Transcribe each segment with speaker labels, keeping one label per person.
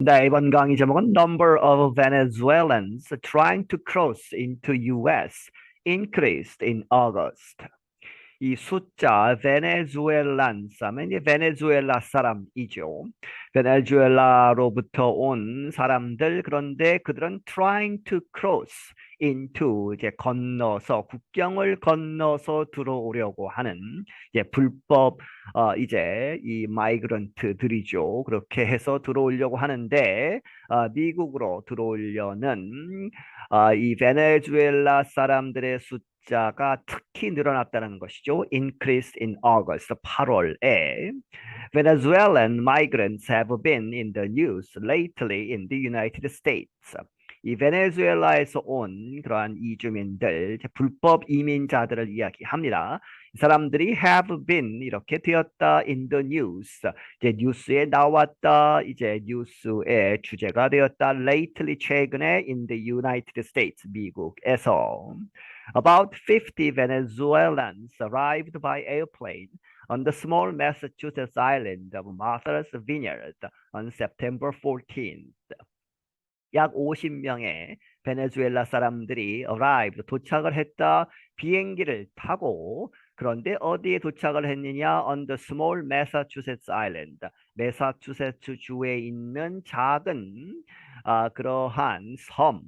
Speaker 1: 네, 이번 강의 제목은 Number of Venezuelans trying to cross into US increased in August. 이 숫자 이제 베네수엘라 사람이죠. 베네수엘라로부터 온 사람들 그런데 그들은 trying to cross into 이제 건너서 국경을 건너서 들어오려고 하는 이제 불법 어 이제 이 마이그런트들이죠. 그렇게 해서 들어오려고 하는데 어, 미국으로 들어오려는 어, 이 베네수엘라 사람들의 숫자 숫자가 특히 늘어났다는 것이죠. Increased in August, 8월에 Venezuelan migrants have been in the news lately in the United States. 이 베네수엘라에서 온 그러한 이주민들, 불법 이민자들을 이야기합니다. 이 사람들이 have been 이렇게 되었다 in the news. 이제 뉴스에 나왔다. 이제 뉴스의 주제가 되었다. lately 최근에 in the United States 미국에서 about 50 Venezuelans arrived by airplane on the small Massachusetts island of Martha's Vineyard on September 14th. 약 50명의 베네수엘라 사람들이 arrived, 도착을 했다. 비행기를 타고 그런데 어디에 도착을 했느냐? On the small Massachusetts Island. 메사추세츠 주에 있는 작은 아, 그러한 섬.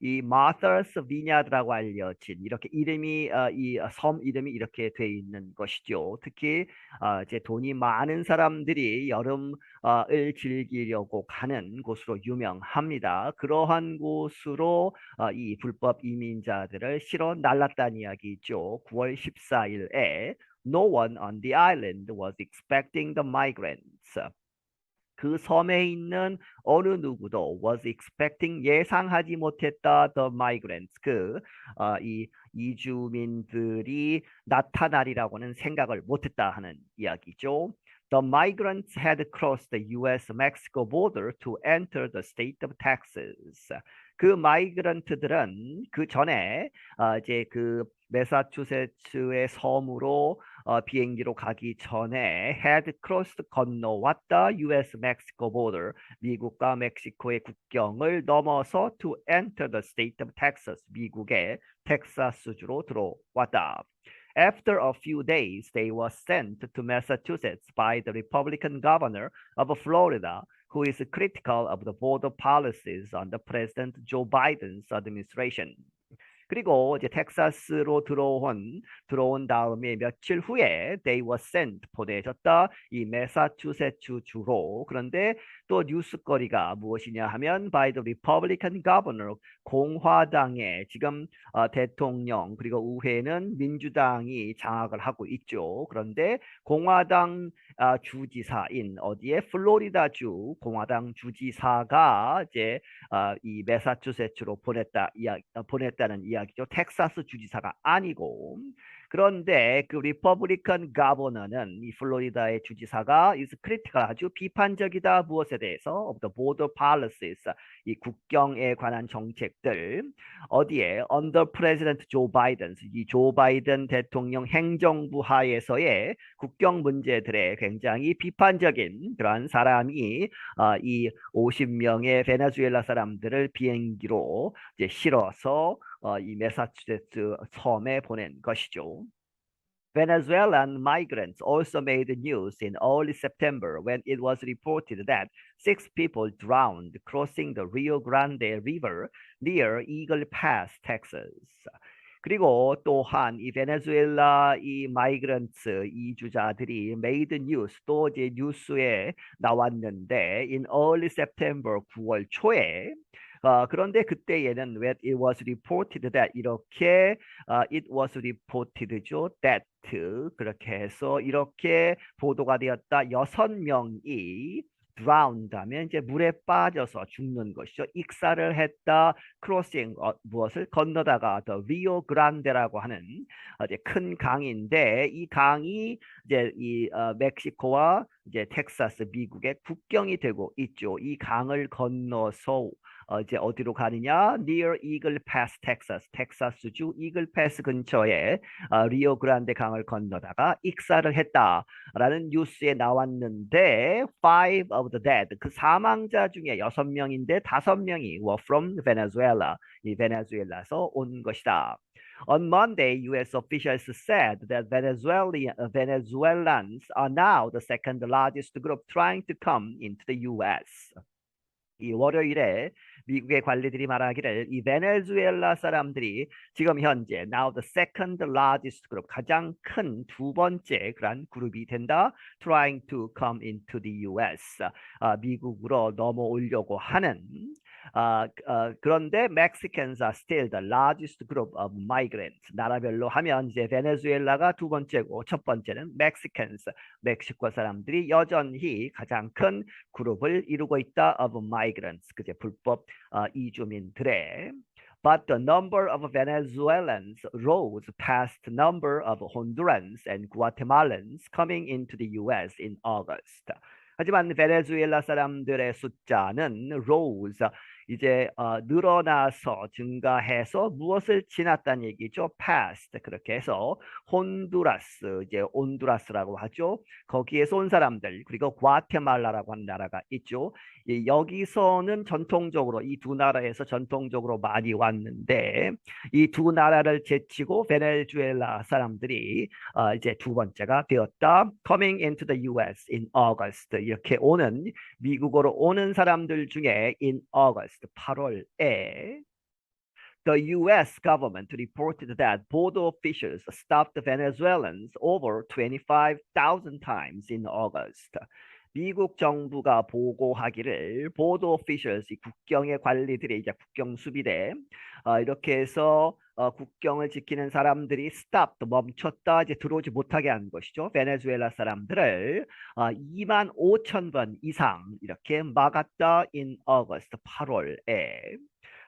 Speaker 1: 이 마더스 비냐드라고 알려진 이렇게 이름이 어, 이섬 이름이 이렇게 돼 있는 것이죠. 특히 어, 이제 돈이 많은 사람들이 여름을 즐기려고 가는 곳으로 유명합니다. 그러한 곳으로 어, 이 불법 이민자들을 실어 날랐다는 이야기죠. 9월 14일에 No one on the island was expecting the migrants. 그 섬에 있는 어느 누구도 was expecting 예상하지 못했다 the migrants 그이 어, 이주민들이 나타나리라고는 생각을 못했다 하는 이야기죠. The migrants had crossed the U.S.-Mexico border to enter the state of Texas. 그 마이그런트들은 그 전에 어, 이제 그 메사추세츠의 섬으로 어, 비행기로 가기 전에 had crossed 건너왔다 U.S. Mexico border 미국과 멕시코의 국경을 넘어서 to enter the state of Texas 미국의 텍사스주로 들어왔다. After a few days, they were sent to Massachusetts by the Republican governor of Florida, who is critical of the border policies under President Joe Biden's administration. 그리고 이제 텍사스로 들어온 들어온 다음에 며칠 후에 they were sent 보내졌다. 이 메사추세츠 주로. 그런데 또 뉴스거리가 무엇이냐 하면 by the Republican governor 공화당의 지금 어, 대통령 그리고 의회는 민주당이 장악을 하고 있죠. 그런데 공화당 어, 주지사인 어디에? 플로리다주 공화당 주지사가 이제 어, 이 메사추세츠로 보냈다 이야, 보냈다는 이야기 죠. 텍사스 주지사가 아니고 그런데 그 리퍼블리컨 가버너는 이 플로리다의 주지사가 is critical 아주 비판적이다 무엇에 대해서 of the border policies 이 국경에 관한 정책들 어디에 under President Joe Biden 이조 바이든 대통령 행정부 하에서의 국경 문제들에 굉장히 비판적인 그러한 사람이 어, 이 50명의 베네수엘라 사람들을 비행기로 이제 실어서 어, 이 메사추세츠 섬에 보낸 것이죠. Venezuelan migrants also made news in early September when it was reported that six people drowned crossing the Rio Grande River near Eagle Pass, Texas. 그리고 또한 이 베네수엘라 이 마이그런트 이주자들이 made news 또 이제 뉴스에 나왔는데 in early September 9월 초에 어, 그런데 그때에는 when it was reported that 이렇게 어, it was reported죠 that 그렇게 해서 이렇게 보도가 되었다 여섯 명이 drowned 하면 이제 물에 빠져서 죽는 것이죠. 익사를 했다. crossing 어, 무엇을 건너다가 the Rio Grande라고 하는 이제 큰 강인데 이 강이 이제 이 어, 멕시코와 이제 텍사스 미국의 국경이 되고 있죠. 이 강을 건너서 어, 이제 어디로 가느냐? Near Eagle Pass, Texas. 텍사스주 이글 패스 근처에 어, 리오 그란데 강을 건너다가 익사를 했다라는 뉴스에 나왔는데 five of the dead 그 사망자 중에 여섯 명인데 다섯 명이 were from Venezuela. 이 베네수엘라서 온 것이다. On Monday, U.S. officials said that Venezuelan, Venezuelans are now the second largest group trying to come into the U.S. 이 월요일에 미국의 관리들이 말하기를 이 베네수엘라 사람들이 지금 현재 now the second largest group 가장 큰 두 번째 그런 그룹이 된다. trying to come into the US 아, 미국으로 넘어오려고 하는 아, 어, 그런데 Mexicans are still the largest group of migrants. 나라별로 하면 이제 베네수엘라가 두 번째고 첫 번째는 Mexicans, 멕시코 사람들이 여전히 가장 큰 그룹을 이루고 있다 of migrants. 그제 불법 어, 이주민들의 But the number of Venezuelans rose past the number of Hondurans and Guatemalans coming into the U.S. in August. 하지만 베네수엘라 사람들의 숫자는 rose 이제 어, 늘어나서 증가해서 무엇을 지났다는 얘기죠. past 그렇게 해서 혼두라스 이제 온두라스라고 하죠. 거기에서 온 사람들 그리고 과테말라라고 하는 나라가 있죠. 이, 여기서는 전통적으로 이 두 나라에서 전통적으로 많이 왔는데 이 두 나라를 제치고 베네수엘라 사람들이 어, 이제 두 번째가 되었다. Coming into the U.S. in August 이렇게 오는 미국으로 오는 사람들 중에 in August 8월에 the U.S. government reported that border officials stopped Venezuelans over 25,000 times in August. 미국 정부가 보고하기를 officials, 이 국경의 관리들이 이제 국경 수비대 어, 이렇게 해서 어, 국경을 지키는 사람들이 stopped 멈췄다 이제 들어오지 못하게 한 것이죠. 베네수엘라 사람들을 어, 2만 5천 번 이상 이렇게 막았다 in August 8월에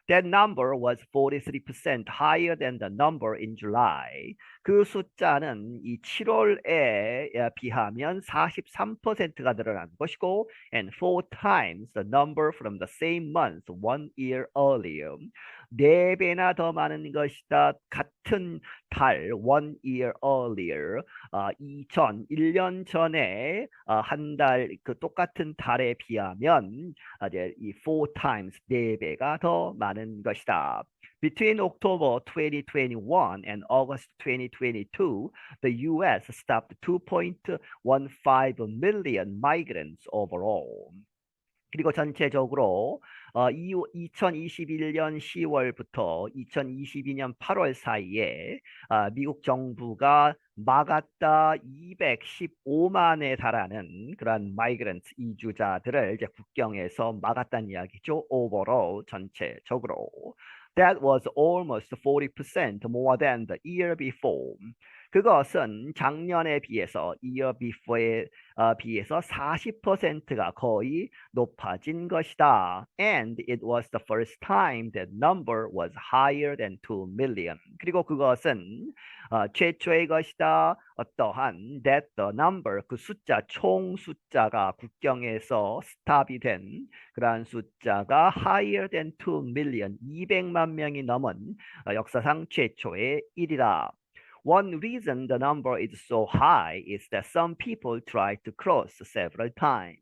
Speaker 1: That number was 43% higher than the number in July. 그 숫자는 이 7월에 비하면 43%가 늘어난 것이고 and four times the number from the same month one year earlier. 네 배나 더 많은 것이다. 같은 달 one year earlier 어, 2001년 전에 어, 한달 그 똑같은 달에 비하면 어, 이제 이 four times 네 배가 더 많은 것이다. Between October 2021 and August 2022, the U.S. stopped 2.15 million migrants overall. 그리고 전체적으로 어, 2021년 10월부터 2022년 8월 사이에 어, 미국 정부가 막았다 215만에 달하는 그런 마이그런트 이주자들을 이제 국경에서 막았다는 이야기죠. overall 전체적으로. That was almost 40% more than the year before. 그것은 작년에 비해서 year before에 어, 비해서 40%가 거의 높아진 것이다. And it was the first time that number was higher than 2 million. 그리고 그것은 어, 최초의 것이다. 어떠한 that the number 그 숫자 총 숫자가 국경에서 스탑이 된 그러한 숫자가 higher than 2 million 200만 명이 넘은 어, 역사상 최초의 일이다. One reason the number is so high is that some people try to cross several times.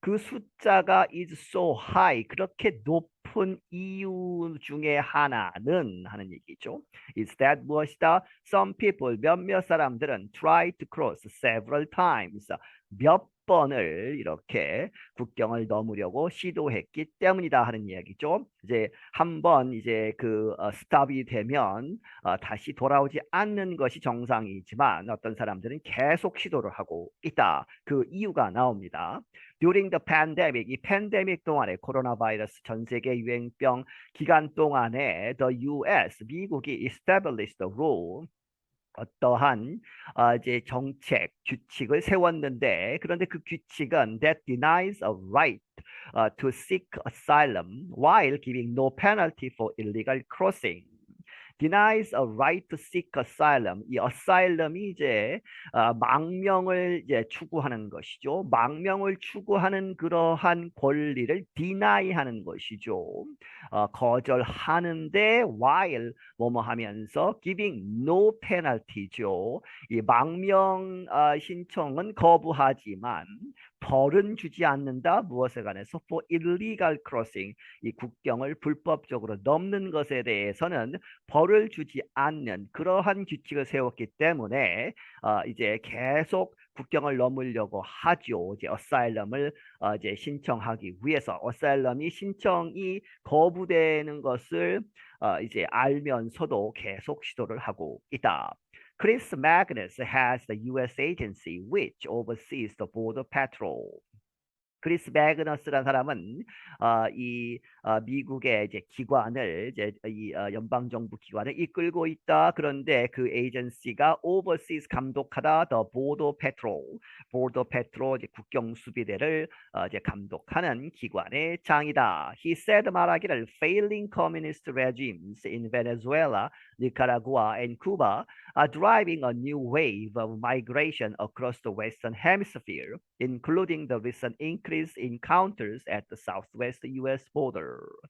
Speaker 1: 그 숫자가 is so high 그렇게 높은 이유 중에 하나는 하는 얘기죠. is that 무엇이다? Some people 몇몇 사람들은 try to cross several times 몇 번을 이렇게 국경을 넘으려고 시도했기 때문이다 하는 이야기죠. 이제 한번 이제 그 어, 스탑이 되면 어, 다시 돌아오지 않는 것이 정상이지만 어떤 사람들은 계속 시도를 하고 있다. 그 이유가 나옵니다. During the pandemic, 이 팬데믹 동안에 코로나 바이러스 전 세계 유행병 기간 동안에 the US 미국이 established a rule 어떠한 어, 이제 정책 규칙을 세웠는데 그런데 그 규칙은 that denies a right uh, to seek asylum while giving no penalty for illegal crossing. Denies a right to seek asylum. 이 asylum이 이제 어, 망명을 이제 추구하는 것이죠. 망명을 추구하는 그러한 권리를 deny하는 것이죠. 어, 거절하는데 while 뭐뭐 하면서 giving no penalty죠. 이 망명 어, 신청은 거부하지만 벌은 주지 않는다. 무엇에 관해서 for illegal crossing 이 국경을 불법적으로 넘는 것에 대해서는 벌을 주지 않는 그러한 규칙을 세웠기 때문에 어, 이제 계속 국경을 넘으려고 하죠. 이제 어사일럼을 어, 이제 신청하기 위해서 어사일럼이 신청이 거부되는 것을 어, 이제 알면서도 계속 시도를 하고 있다. Chris Magnus has the U.S. agency which oversees the border patrol. 크리스 매그너스라는 사람은 어, 이 어, 미국의 이제 기관을 이제 이 어, 연방 정부 기관을 이끌고 있다. 그런데 그 에이전시가 overseas 감독하다 the border patrol, border patrol 이제 국경 수비대를 어, 이제 감독하는 기관의 장이다. He said 말하기를 failing communist regimes in Venezuela, Nicaragua, and Cuba are driving a new wave of migration across the Western Hemisphere, including the recent increase in encounters at the southwest U.S. border. here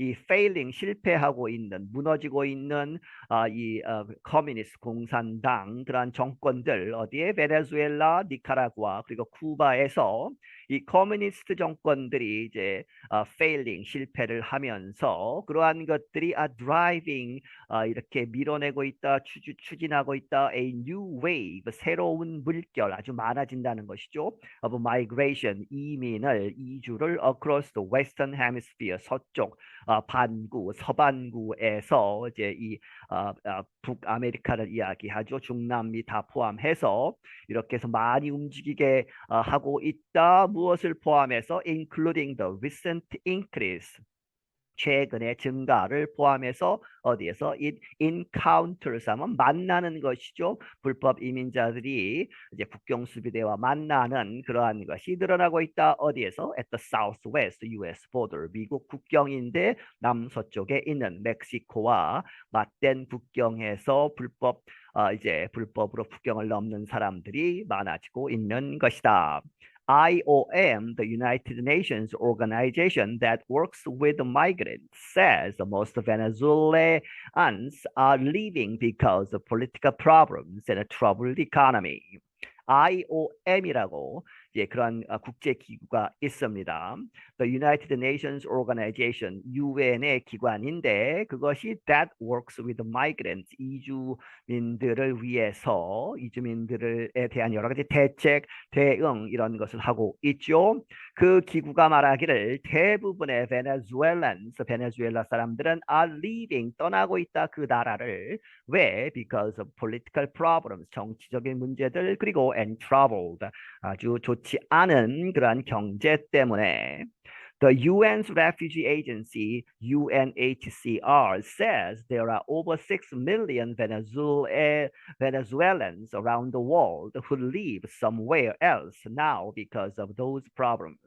Speaker 1: 이 failing 실패하고 있는 무너지고 있는 어, 이 어, 커뮤니스트 공산당 그러한 정권들 어디에? 베네수엘라, 니카라구아 그리고 쿠바에서 이 커뮤니스트 정권들이 이제 어, failing 실패를 하면서 그러한 것들이 are driving 어, 이렇게 밀어내고 있다 추주, 추진하고 있다 a new wave 새로운 물결 아주 많아진다는 것이죠. of migration 이민을 이주를 across the western hemisphere 서쪽 어, 반구 서반구에서 이제 이 어, 어, 북아메리카를 이야기하죠. 중남미 다 포함해서 이렇게 해서 많이 움직이게 어, 하고 있다. 무엇을 포함해서? Including the recent increase 최근의 증가를 포함해서 어디에서 it encounters 하면 만나는 것이죠. 불법 이민자들이 이제 국경 수비대와 만나는 그러한 것이 늘어나고 있다. 어디에서 at the southwest U.S. border 미국 국경인데 남서쪽에 있는 멕시코와 맞댄 국경에서 불법 어, 이제 불법으로 국경을 넘는 사람들이 많아지고 있는 것이다. IOM, the United Nations organization that works with migrants, says most Venezuelans are leaving because of political problems and a troubled economy. IOM이라고 이제 그런 국제 기구가 있습니다. The United Nations Organization, UN의 기관인데 그것이 that works with migrants, 이주민들을 위해서 이주민들에 대한 여러 가지 대책, 대응 이런 것을 하고 있죠. 그 기구가 말하기를 대부분의 베네수엘란스, 베네수엘라 사람들은 are leaving, 떠나고 있다 그 나라를 왜? Because of political problems, 정치적인 문제들 그리고 and troubled, 아주 좋 지 않은 그러한 경제 때문에 The UN's refugee agency, UNHCR, says there are over 6 million Venezuela, Venezuelans around the world who live somewhere else now because of those problems.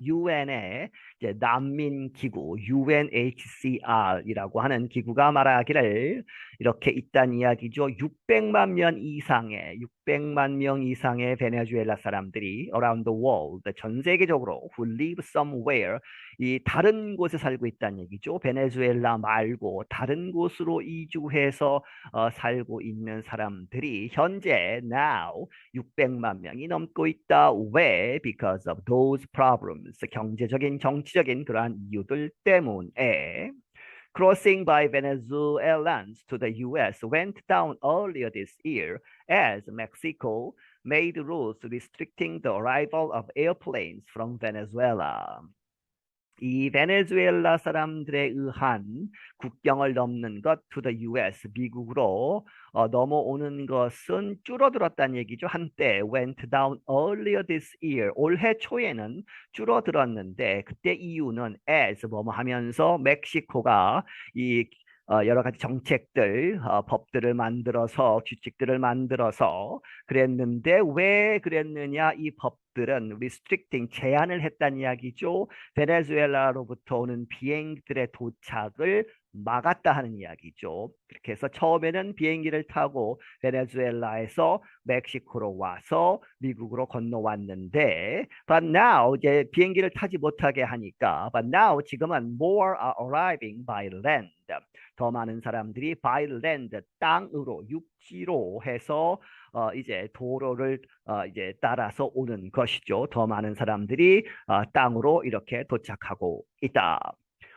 Speaker 1: UN의 난민 기구 UNHCR이라고 하는 기구가 말하기를 이렇게 있다는 이야기죠. 600만 명 이상의 600만 명 이상의 베네수엘라 사람들이 around the world 전 세계적으로 who live somewhere 이 다른 곳에 살고 있다는 얘기죠. 베네수엘라 말고 다른 곳으로 이주해서 어, 살고 있는 사람들이 현재 now 600만 명이 넘고 있다. 왜? Because of those problems. 경제적인 정치적인 그러한 이유들 때문에 crossing by Venezuelans to the US went down earlier this year as Mexico made rules restricting the arrival of airplanes from Venezuela. 이 베네수엘라 사람들에 의한 국경을 넘는 것 to the US 미국으로 어, 넘어오는 것은 줄어들었다는 얘기죠. 한때 went down earlier this year 올해 초에는 줄어들었는데 그때 이유는 as 뭐뭐 하면서 멕시코가 이 어, 여러 가지 정책들, 어, 법들을 만들어서 규칙들을 만들어서 그랬는데 왜 그랬느냐? 이 법들은 restricting 제한을 했다는 이야기죠. 베네수엘라로부터 오는 비행들의 도착을 막았다 하는 이야기죠. 그렇게 해서 처음에는 비행기를 타고 베네수엘라에서 멕시코로 와서 미국으로 건너왔는데 but now 이제 비행기를 타지 못하게 하니까 but now 지금은 more are arriving by land. 더 많은 사람들이 by land 땅으로 육지로 해서 어 이제 도로를 어 이제 따라서 오는 것이죠. 더 많은 사람들이 어 땅으로 이렇게 도착하고 있다.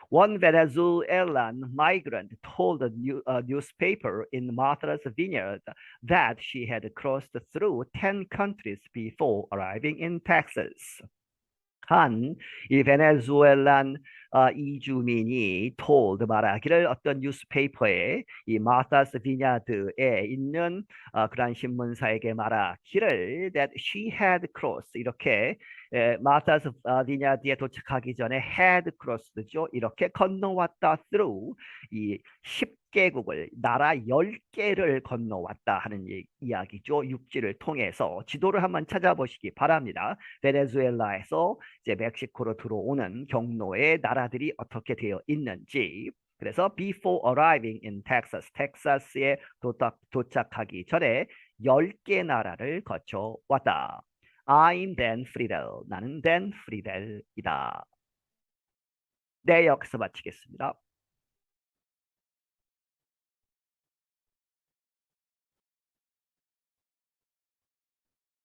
Speaker 1: One Venezuelan migrant told a new, uh, newspaper in Martha's Vineyard that she had crossed through 10 countries before arriving in Texas. 한 이 베네수엘란 어, 이주민이 told 말하기를 어떤 뉴스페이퍼에 이 마타스 비냐드에 있는 어, 그러한 신문사에게 말하기를 that she had crossed 이렇게 에, 마타스 어, 비냐드에 도착하기 전에 had crossed죠. 이렇게 건너왔다 through 이 10개국을 나라 10개를 건너왔다 하는 이, 이야기죠. 육지를 통해서 지도를 한번 찾아보시기 바랍니다. 베네수엘라에서 이제 멕시코로 들어오는 경로의 나라들이 어떻게 되어 있는지. 그래서 before arriving in Texas, 텍사스에 도착, 도착하기 전에 10개 나라를 거쳐 왔다. I'm Dan Friedel. 나는 Dan Friedel이다. 네, 여기서 마치겠습니다.